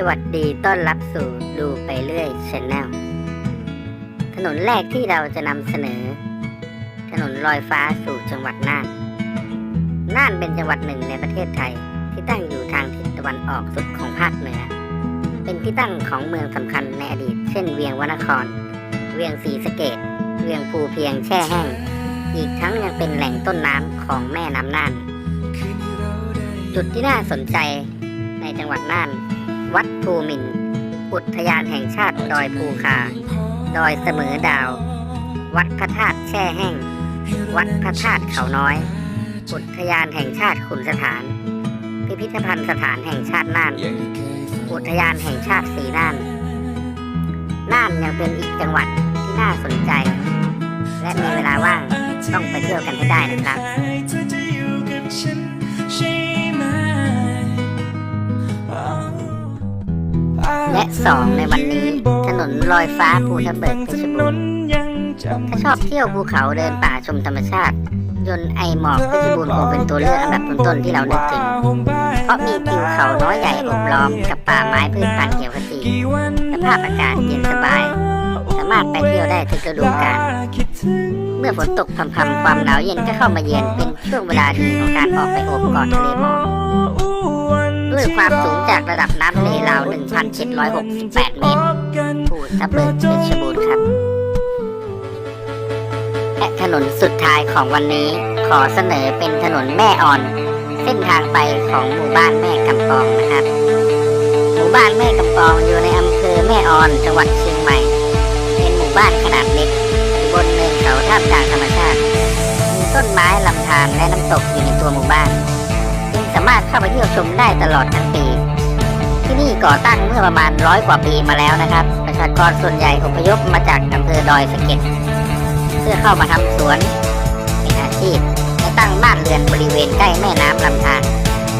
สวัสดีต้อนรับสู่ดูไปเรื่อยชแนลถนนแรกที่เราจะนำเสนอ ถนนลอยฟ้าสู่จังหวัดน่าน น่านเป็นจังหวัดหนึ่งในประเทศไทยที่ตั้งอยู่ทางทิศตะวันออกสุดของภาคเหนือ เป็นที่ตั้งของเมืองสำคัญในอดีต เช่นเวียงวนคร เวียงศรีสะเกดเวียงภูเพียงแช่แห้ง อีกทั้งยังเป็นแหล่งต้นน้ำของแม่น้ำน่าน จุดที่น่าสนใจในจังหวัดน่าน วัดภูมิน อุทยานแห่งชาติดอยภูคา ดอยเสมอดาว วัดพระธาตุแช่แห้ง วัดพระธาตุเขาน้อย อุทยานแห่งชาติขุนสถาน พิพิธภัณฑ์สถานแห่งชาติน่าน อุทยานแห่งชาติสีน่าน น่านยังเป็นอีกจังหวัดที่น่าสนใจ และมีเวลาว่างต้องไปเที่ยวกันให้ได้นะครับ 2 ในวันนี้ ถนนลอยฟ้าภูทัเบิกเพชรบูรณ์ถ้าชอบเที่ยวภูเขาเดินป่าชมธรรมชาติ ยนไอหมอกเพชรบูรณ์คงเป็นตัวเลือกอันดับต้นๆที่เราเลือกถึงเพราะมีทิวเขาน้อยใหญ่อบล้อมกับป่าไม้พื้นป่าเขียวขจีสภาพอากาศเย็นสบาย สามารถไปเที่ยวได้ทุกฤดูกาลเมื่อฝนตกพรำๆความหนาวเย็นก็เข้ามาเย็นเป็นช่วงเวลาดีของการออกไปโอบกอดทะเลหมอก ความสูงจากระดับน้ำทะเลราว 1,768 เมตรภูทับเบิกเพชรบูรณ์ครับ และถนนสุดท้ายของวันนี้ขอเสนอเป็นถนนแม่อ่อน เส้นทางไปของหมู่บ้านแม่กำปองนะครับ หมู่บ้านแม่กำปองอยู่ในอำเภอแม่อ่อนจังหวัดเชียงใหม่ เป็นหมู่บ้านขนาดเล็กอยู่บนเนินเขาท่ามกลางธรรมชาติมีต้นไม้ลำธารและน้ำตกอยู่ในตัวหมู่บ้าน สามารถเข้าไปเที่ยวชมได้ตลอดทั้งปี ที่นี่ก่อตั้งเมื่อประมาณร้อยกว่าปีมาแล้วนะครับ ประชากรส่วนใหญ่อพยพมาจากอำเภอดอยสะเก็ดเพื่อเข้ามาทำสวนเป็นอาชีพและตั้งบ้านเรือนบริเวณใกล้แม่น้ำลำธาร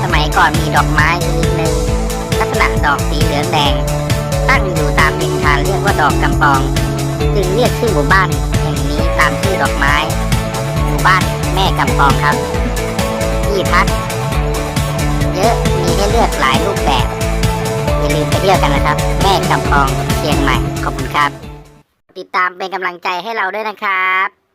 สมัยก่อนมีดอกไม้ชนิดหนึ่งลักษณะดอกสีเหลืองแดง ตั้งอยู่ตามริมทานเรียกว่าดอกกำปอง จึงเรียกชื่อหมู่บ้านแห่งนี้ตามชื่อดอกไม้ หมู่บ้านแม่กำปองครับที่พัก ให้เลือกหลายรูปแบบ อย่าลืมไปเที่ยวกันนะครับ แม่กำปองเชียงใหม่ ขอบคุณครับ ติดตามเป็นกำลังใจให้เราด้วยนะครับ